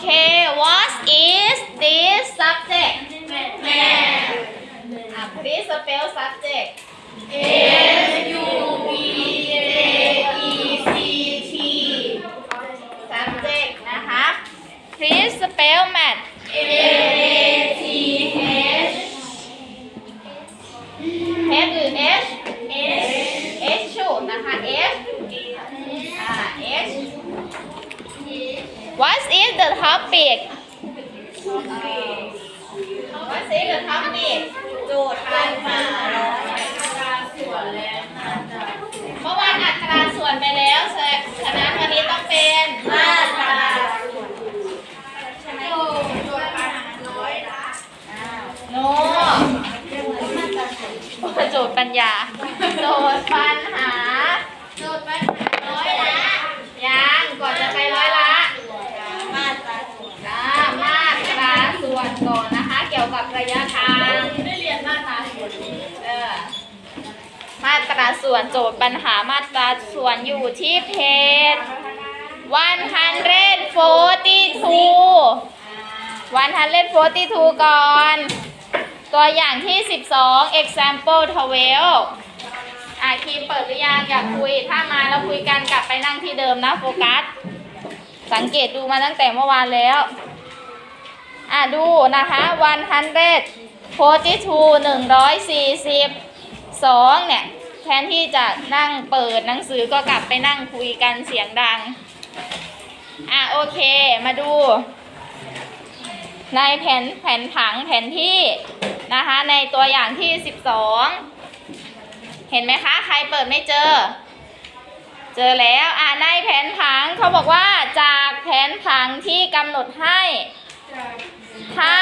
เค what is this subject แม่ อ่ะ please spell subject S U B J E C T subject นะคะ please spell math A T H H หรือ H S H ชูนะคะ H อ่า H what is the topic what is the topic โจทย์ปัญหาร้อยอัตราส่วนและมาตราเมื่อวานอัตราส่วนไปแล้วฉะฉะนั้นวันนี้ต้องเป็นมาตราส่วนใช่ไหมโจทย์ปัญหาร้อยละโนโจทย์ปัญญาโจทย์ปัญหา โจทย์ปัญหาร้อยละ ยังก่อนจะไปร้อยละ มาตราส่วน อ่ามาตราส่วนก่อนนะคะ เกี่ยวกับระยะทาง ได้เรียนมาตราส่วน เออ มาตราส่วนโจทย์ปัญหามาตราส่วนอยู่ที่เพจ142 142ก่อน ตัวอย่างที่ 12 example 12อะคีมเปิดหรือยังอยากคุย ถ้ามาแล้วคุยกันกลับไปนั่งที่เดิมนะโฟกัส สังเกตดูมาตั้งแต่เมื่อวานแล้ว อะดูนะคะ142 140 2เนี่ย 2เนี่ยแทนที่จะนั่งเปิดหนังสือก็กลับไปนั่งคุยกันเสียงดัง อะโอเคมาดู ในแผนแผนผังแผนที่นะคะในตัวอย่างที่12เห็นไหมคะ ใครเปิดไม่เจอ เจอแล้วอ่าในแผนผังเขาบอกว่าจากแผนผังที่กำหนดให้ ถ้า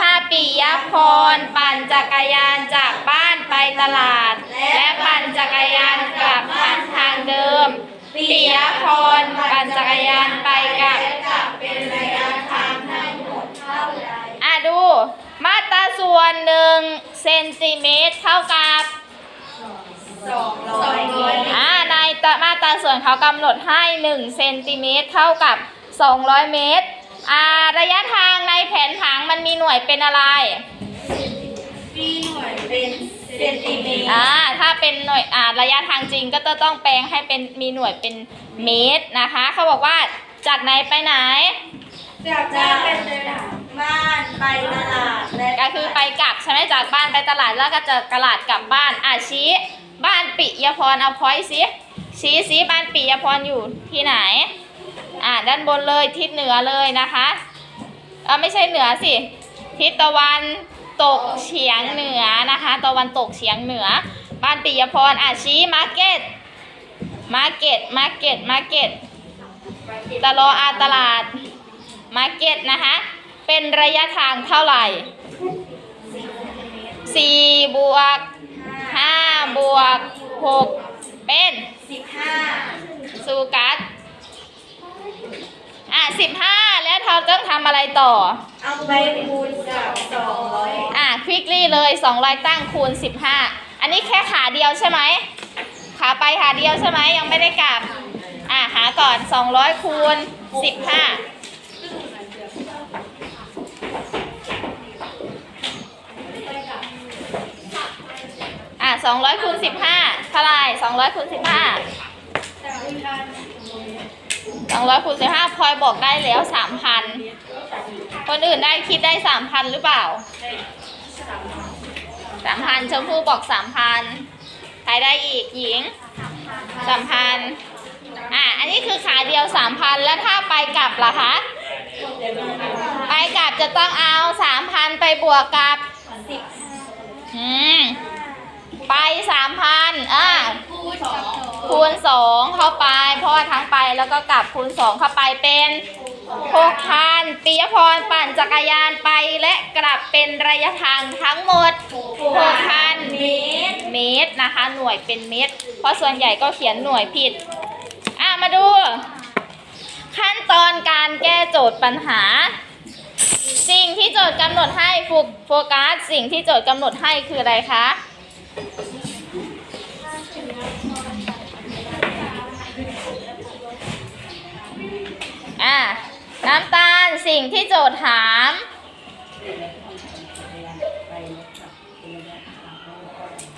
ถ้าปิยพรปั่นจักรยานจากบ้านไปตลาด และปั่นจักรยานกลับผ่านทางเดิมปิยพรปั่นจักรยานไปกลับจะเป็นระยะทางทั้งหมดเท่าใดอะดู มาตราส่วนหนึ่งเซนติเมตรเท่ากับสองร้อยเมตรอ่าในตรามาตราส่วนเขากำหนดให้1เซนติเมตรเท่ากับ200เมตร อ่าระยะทางในแผนผังมันมีหน่วยเป็นอะไร มีหน่วยเป็นเซนติเมตรอ่าถ้าเป็นหน่วยอ่าระยะทางจริงก็จะต้องแปลงให้เป็นมีหน่วยเป็นเมตรนะคะเขาบอกว่าจากไหนไปไหน จากจะเป็นบ้านไปตลาดและก็คือไปกลับใช่ไหมจากบ้านไปตลาดแล้วก็จะตลาดกลับบ้านอะชี้บ้านปิยพรเอาพอยสิชี้สิบ้านปิยพรอยู่ที่ไหน อ่าด้านบนเลยทิศเหนือเลยนะคะเออไม่ใช่เหนือสิ ทิศตะวันตกเฉียงเหนือนะคะ ตะวันตกเฉียงเหนือ บ้านปิยพรอะชี้มาร์เก็ต มาร์เก็ต มาร์เก็ต มาร์เก็ต ตลออาตลาด มาร์เก็ตนะคะ เป็นระยะทางเท่าไหร่4บวก5บวก6เป็นสิบห้าสูกัส อะ15แล้วเราต้องทำอะไรต่อ เอาไปคูณกับสองร้อยอะควิกลี่เลย200ตั้งคูณ15อันนี้แค่ขาเดียวใช่ไหมขาไปขาเดียวใช่ไหมยังไม่ได้กลับ อะหาก่อน200คูณ15อะ200คูณ15เท่าไหร่200คูณ 15 200คูณ15พลอยบอกได้แล้ว3,000คนอื่นได้คิดได้3,000หรือเปล่า3,000ชมพู่บอก3,000ใครได้อีกหญิง3,000อะอันนี้คือขาเดียว3,000แล้วถ้าไปกลับล่ะคะไปกลับจะต้องเอา3,000ไปบวกกับสิบอืม ไป3,000อะคูณสองคูณ2เข้าไปเพราะว่าทั้งไปแล้วก็กลับคูณ2เข้าไปเป็น6,000ปิยพรปั่นจักรยานไปและกลับเป็นระยะทางทั้งหมด6,000เมตรเมตรนะคะ หน่วยเป็นเมตร เพราะส่วนใหญ่ก็เขียนหน่วยผิด อะมาดู ขั้นตอนการแก้โจทย์ปัญหา สิ่งที่โจทย์กำหนดให้โฟโฟกัสสิ่งที่โจทย์กำหนดให้คืออะไรคะ อะน้ำตาลสิ่งที่โจทย์ถาม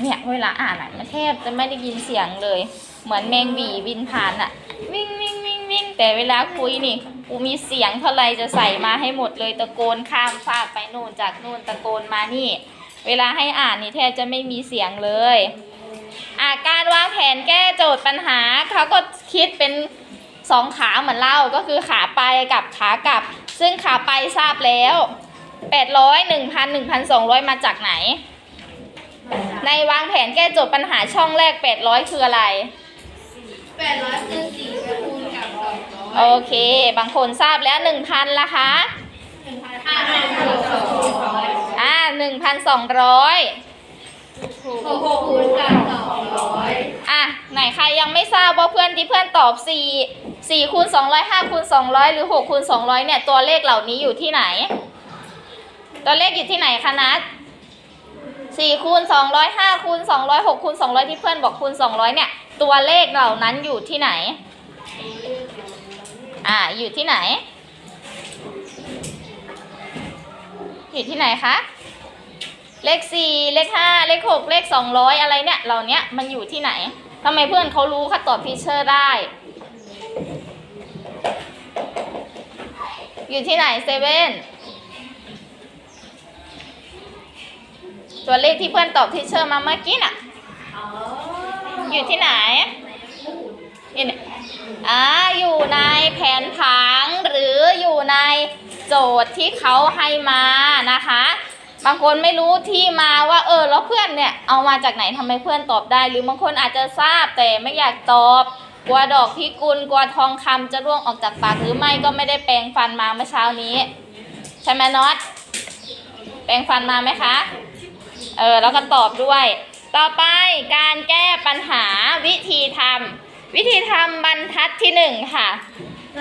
เนี่ยเวลาอ่านอะมันแทบจะไม่ได้ยินเสียงเลย เหมือนแมงหวีบินผ่านอะ วิ่งวิ่งวิ่งวิ่งแต่เวลาคุยนี่กูมีเสียงเท่าไรจะใส่มาให้หมดเลยตะโกนข้ามฟากไปนู่นจากนู่นตะโกนมานี่ เวลาให้อ่านนี่แทบจะไม่มีเสียงเลยอะการวางแผนแก้โจทย์ปัญหาเขาก็คิดเป็นสองขาเหมือนเล่าก็คือขาไปกับขากลับ ซึ่งขาไปทราบแล้ว800 1,000 1,200 มาจากไหน ในวางแผนแก้โจทย์ปัญหาช่องแรก 800 คืออะไรแปดร้อยคือสี่คูณกับสองร้อยโอเค บางคนทราบแล้ว 1,000ละคะ หนึ่งพันห้าคูณสองร้อยอ่า1,200หกคูณกับสองร้อยอะ ไหนใครยังไม่ทราบว่าเพื่อนที่เพื่อนตอบ4 4คูณ200 5คูณ200หรือ6คูณ200เนี่ย ตัวเลขเหล่านี้อยู่ที่ไหน ตัวเลขอยู่ที่ไหนคะนัท4คูณ200 5คูณ200 6คูณ200ที่เพื่อนบอกคูณ200เนี่ย ตัวเลขเหล่านั้นอยู่ที่ไหน อ่า อยู่ที่ไหน อยู่ที่ไหนคะ เลขสี่เลขห้าเลขหกเลขสองร้อยอะไรเนี่ยเหล่าเนี้ยมันอยู่ที่ไหนทำไมเพื่อนเขารู้ค่ะตอบทีเชอร์ได้ อยู่ที่ไหนเซเว่นตัวเลขที่เพื่อนตอบทีเชอร์มาเมื่อกี้น่ะอยู่ที่ไหนอยู่อ่าอยู่ในแผนผังหรืออยู่ในโจทย์ที่เขาให้มานะคะ บางคนไม่รู้ที่มาว่าเออแล้วเพื่อนเนี่ยเอามาจากไหนทำไมเพื่อนตอบได้ หรือบางคนอาจจะทราบแต่ไม่อยากตอบกลัวดอกพิกุลกลัวทองคำจะร่วงออกจากปากหรือไม่ก็ไม่ได้แปรงฟันมาเมื่อเช้านี้ ใช่ไหมน็อตแปรงฟันมาไหมคะเออแล้วก็ตอบด้วย ต่อไปการแก้ปัญหาวิธีทำวิธีทำบรรทัดที่หนึ่งค่ะ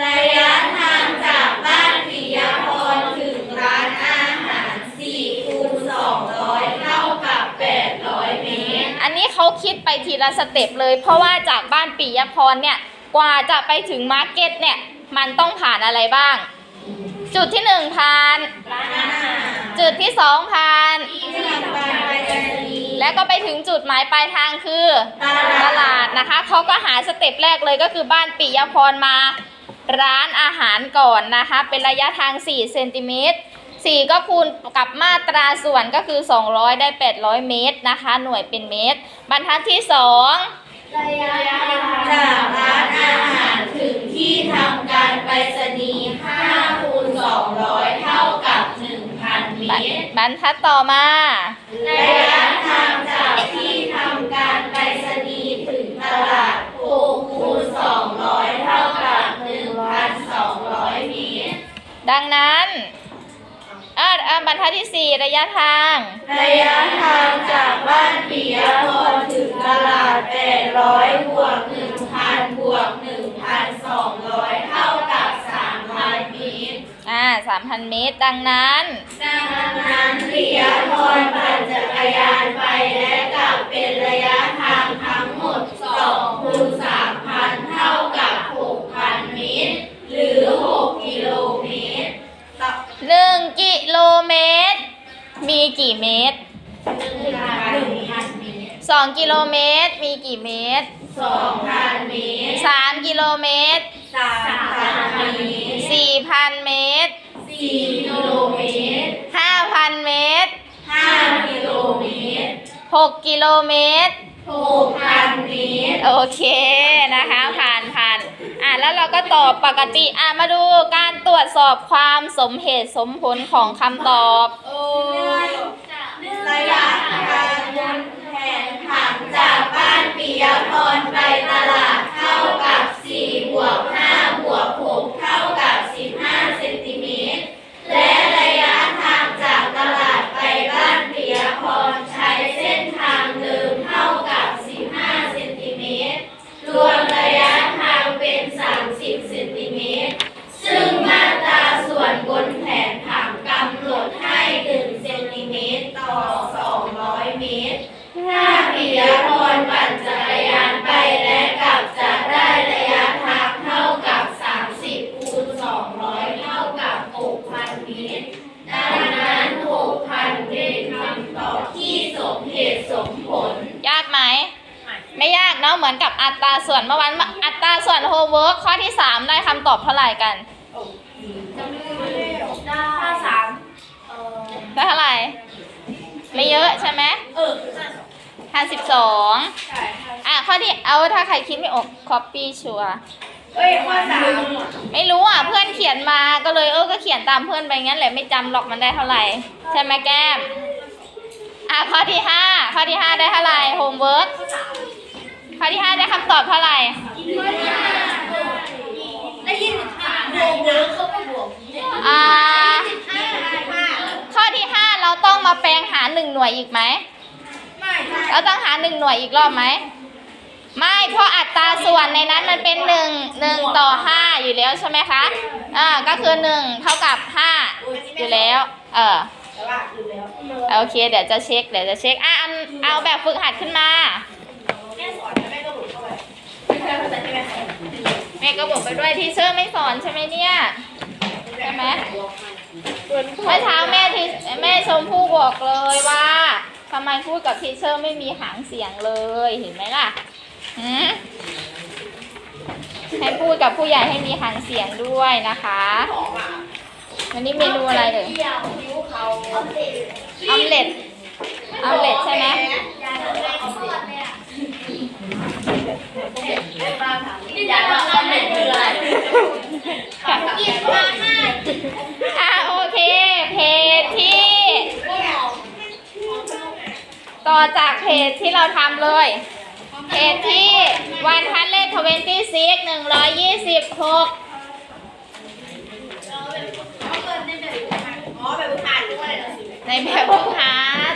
ระยะทางจากบ้านปิยพรถึงร้านอาหารสี่คูณสองร้อยเท่ากับแปดร้อยเมตร อันนี้เขา คิดไปทีละสเต็ปเลย เพราะว่าจากบ้านปิยพรเนี่ยกว่าจะไปถึงมาร์เก็ตเนี่ยมันต้องผ่านอะไรบ้าง จุดที่หนึ่งผ่าน จุดที่สองผ่าน แล้วก็ไปถึงจุดหมายปลายทางคือตลาดตลาดนะคะเขาก็หาสเต็ปแรกเลยก็คือบ้านปิยพรมา ร้านอาหารก่อนนะคะ เป็นระยะทาง 4 เซนติเมตร 4 ก็คูณกับมาตราส่วนก็คือ 200 ได้ 800 เมตรนะคะ หน่วยเป็นเมตร บรรทัดที่ 2 ระยะทางจากร้านอาหารถึงที่ทำการไปรษณีย์5คูณ200 เท่ากับ 1,000 เมตร บรรทัดต่อมา ระยะทางจากที่ทำการไปรษณีย์ถึงตลาด6คูณ200 เท่ากับ 1,200 เมตร ดังนั้น อ่าอ่าบรรทัดที่4ระยะทาง ระยะทางจากบ้านปิยพรถึงตลาด800บวก1,000บวก1,200เท่ากับ3,000เมตรอ่า3,000เมตร ดังนั้นดังนั้นปิยพรปั่นจักรยานไปและกลับเป็นระยะ มีกี่เมตร1,000เมตร2กิโลเมตร มีกี่เมตร2,000เมตร3กิโลเมตร3,000เมตร4,000เมตร4กิโลเมตร5,000เมตร5กิโลเมตร6กิโลเมตร6,000เมตร โอเคนะคะผ่านผ่านอะ แล้วเราก็ตอบปกติ อะมาดูการตรวจสอบความสมเหตุสมผลของคำตอบระยะทางบนแผนผังจากบ้านปิยพรไปตลาดเท่ากับ4บวก5บวก6เท่า ส่วนเมื่อวานอัตราส่วนโฮมเวิร์กข้อที่ 3 ได้คำตอบเท่าไหร่กันห้สามเออได้เท่าไหร่ ไม่เยอะใช่ไหมเออห้าสิบสองใช่อะข้อที่เอาถ้าใครคิดไม่ออก copy ชัวเอ้ยข้อสามไม่รู้อะเพื่อนเขียนมาก็เลยเออก็เขียนตามเพื่อนไปงั้นแหละไม่จำหรอกมันได้เท่าไหร่ ใช่ไหมแก้ม อะข้อที่ห้าข้อที่ห้าได้เท่าไหร่โฮมเวิร์กข้อ ที่ห้าได้คำตอบเท่าไหร่ได้ยินห้าบวกเยอะเข้าไปบวกอ่าห้าห้าข้อที่ห้าเราต้องมาแปลงหาหนึ่งหน่วยอีกไหมไม่ใช่เราต้องหาหนึ่งหน่วยอีกรอบไหมไม่เพราะอัตราส่วนในนั้นมันเป็นหนึ่งหนึ่งต่อห้าอยู่แล้วใช่ไหมคะอ่าก็คือหนึ่งเท่ากับห้าอยู่แล้ว เออแต่ว่าคือแล้วโอเค เดี๋ยวจะเช็ค เดี๋ยวจะเช็ค อะอันเอาแบบฝึกหัดขึ้นมา แม่สอนแม่ก็บอกไปด้วยทีเชอร์ไม่สอนใช่ไหมเนี่ยใช่ไหมเมื่อเช้าแม่ทีแม่ชมพู่บอกเลยว่าทำไมพูดกับทีเชอร์ไม่มีหางเสียงเลยเห็นไหมล่ะหืมให้พูดกับผู้ใหญ่ให้มีหางเสียงด้วยนะคะของอะวันนี้เมนูอะไรเลยเที่ยวคิ้วเขาเอาเตะออมเล็ตออมเล็ตใช่ไหม อยากว่าเอาเม็ดคืออะไรกินมาห้าอะโอเคเพจที่ ต่อจากเพจที่เราทำเลยเพจที่วันพันเลขทเวนตี้ซิกหนึ่งร้อยยี่สิบหกในแบบผู้ฮาร์ด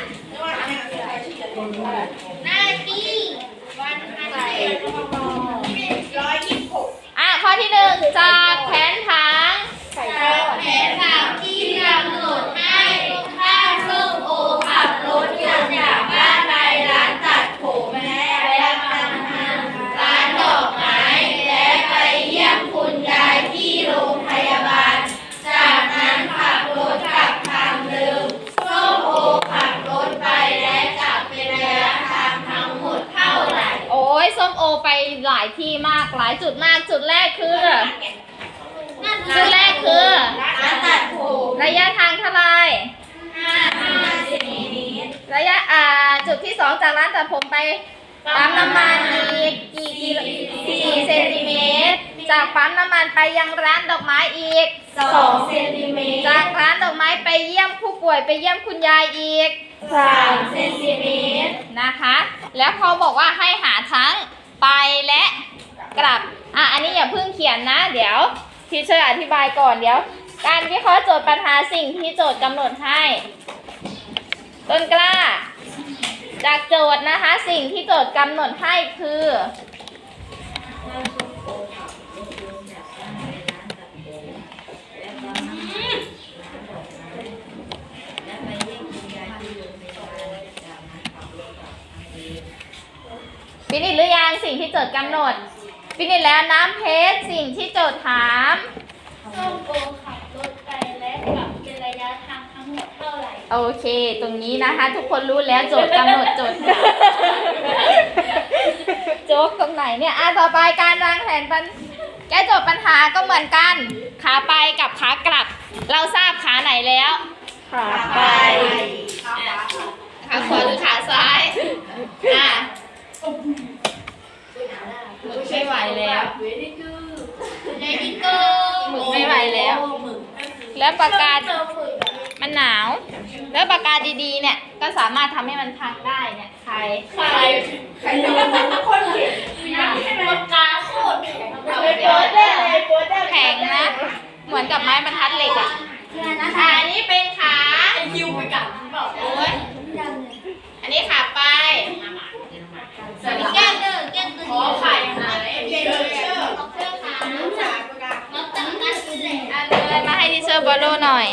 หน้าที่วันพันเจ็ด ที่หนึ่งจ้า ที่มากหลายจุดมากจุดแรกคือ จุดแรกคือร้านตัดผมระยะทางเท่าไหร่ห้าห้าสิบเมตรระยะอ่าจุดที่สองจากร้านตัดผมไปปั๊มน้ำมันอีกกี่กิโลสี่เซนติเมตร จากปั๊มน้ำมันไปยังร้านดอกไม้อีกสองเซนติเมตร จากร้านดอกไม้ไปเยี่ยมผู้ป่วยไปเยี่ยมคุณยายอีกสามเซนติเมตรนะคะ แล้วเขาบอกว่าให้หาทั้ง ไปและกลับ อะ อันนี้อย่าเพิ่งเขียนนะ เดี๋ยวทีเชอร์อธิบายก่อนเดี๋ยว การวิเคราะห์โจทย์ปัญหาสิ่งที่โจทย์กำหนดให้ ต้นกล้า จากโจทย์นะคะ สิ่งที่โจทย์กำหนดให้คือ ฟินิชหรือยังสิ่งที่โจทย์กำหนด ฟินิชแล้วน้ำเพชรสิ่งที่โจทย์ถามส้มโอขับรถไปและกลับเป็นระยะทางทั้งหมดเท่าไหร่ โอเค ตรงนี้นะคะ ทุกคนรู้แล้วโจทย์กำหนดโจทย์โจ๊กตรงไหนเนี่ยอะต่อไปการวางแผนปัญแก้โจทย์ปัญหาก็เหมือนกัน ขาไปกับขากลับ เราทราบขาไหนแล้ว ขาไปขาขวาหรือขาซ้ายอะหมึก ไม่ไหวแล้วในนิโก้หมึกไม่ไหวแล้ว แล้วปากกามันหนาว แล้วปากกาดีๆ เนี่ย ก็สามารถทำให้มันพังได้เนี่ยใครใครใครจะมาคนเขียนปากกาโคตรแข็งโป๊ดได้เลยโป๊ดได้แข็งนะ เหมือนกับไม้บรรทัดเหล็กอะอ่าอันนี้เป็นขายิวไปกับบอกโอ้ยอันนี้ขาไป สวัสดีแก้มเด้อแก้มเด้อขอไข่หายเชื่อเชื่อเชื่อขาน้ำจากปากกาน้ำจากกันเลย อันเลยมาให้ดิเชอร์บอลโลหน่อย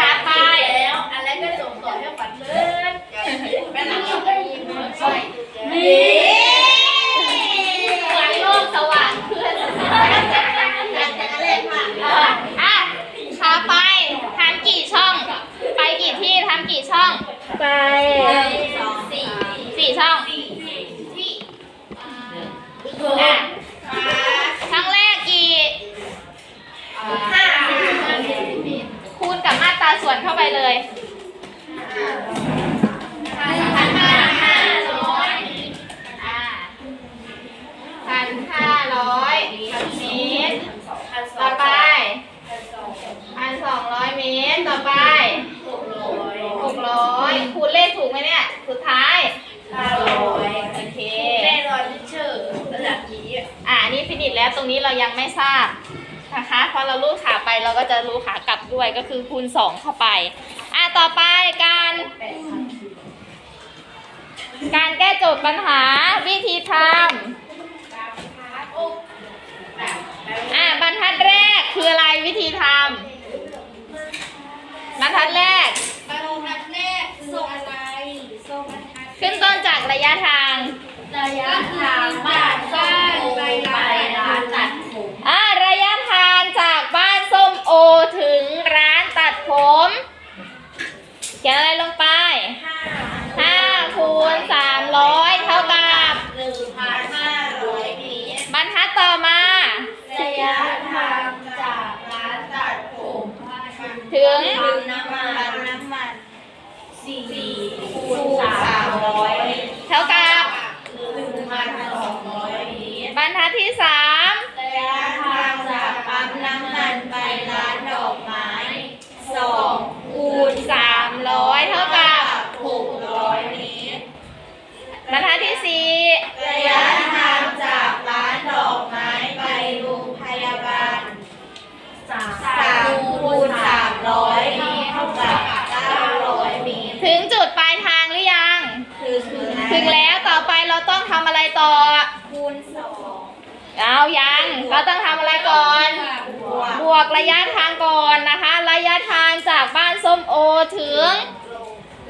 ขาไปแล้วอะไรก็ส่งต่อให้ฝันเลยแม่หลังก็ยิ้มใช่นี่ เหมือนโลกสว่างขึ้น เล่นค่ะ อะขาไปทำกี่ช่อง ไปกี่ที่ทำกี่ช่อง ไป สอง เลยพันห้าห้าร้อยอ่าพันห้าร้อยเมตรต่อไปพันสองร้อยเมตรต่อไปหกร้อยคูณเลขถูกไหมเนี่ย สุดท้ายโอเคอ่าอันนี้ฟินิชแล้วตรงนี้เรายังไม่ทราบ นะคะพอเรารู้ขาไปเราก็จะรู้ขากลับด้วยก็คือคูณสองเข้าไป อ่าต่อไปการ การแก้โจทย์ปัญหาวิธีทำอ่าบรรทัดแรกคืออะไรวิธีทำบรรทัดแรก บรรทัดแรกคืออะไรขึ้นต้นจากระยะทาง ระยะทางบ้านบ้านไปร้าน 5คูณ300เท่ากับหนึ่งพันห้าร้อยเมตรบรรทัดต่อมา ระยะทางจากร้านตัดผมถึง บวกระยะทางก่อนนะคะ ระยะทางจากบ้านส้มโอถึง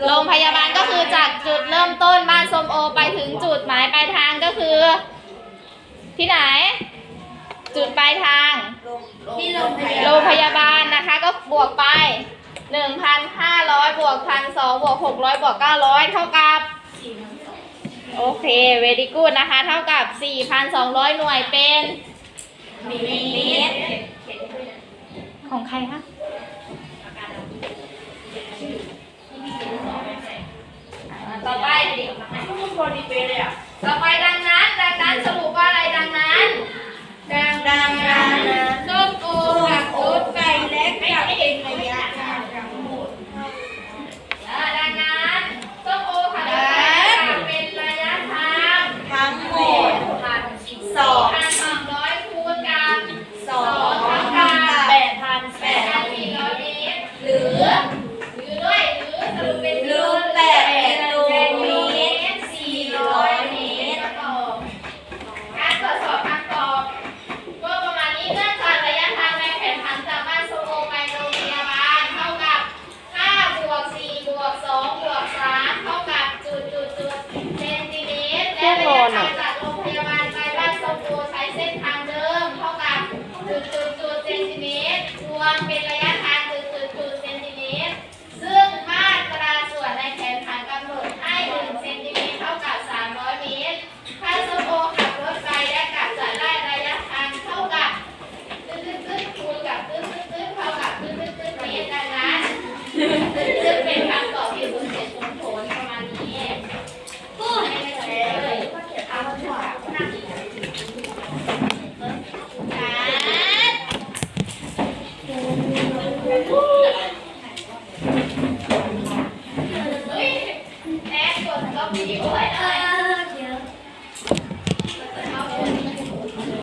โรงพยาบาลก็คือจากจุดเริ่มต้นบ้านส้มโอไปถึงจุดหมายปลายทางก็คือ ที่ไหน จุดปลายทางที่โรงพยาบาลนะคะ ก็บวกไป 1,500 บวก 1,200 บวก 600 บวก 900 เท่ากับโอเค very good นะคะ เท่ากับ 4,200 หน่วยเป็น เมตร ของใครคะอ่าต่อไปต่อไปดังนั้น ดังนั้นสรุปว่าอะไรดังนั้น ดังดังนั้นส้มโอกับโอ๊ตไก่เล็กกับเป็นระยะทาง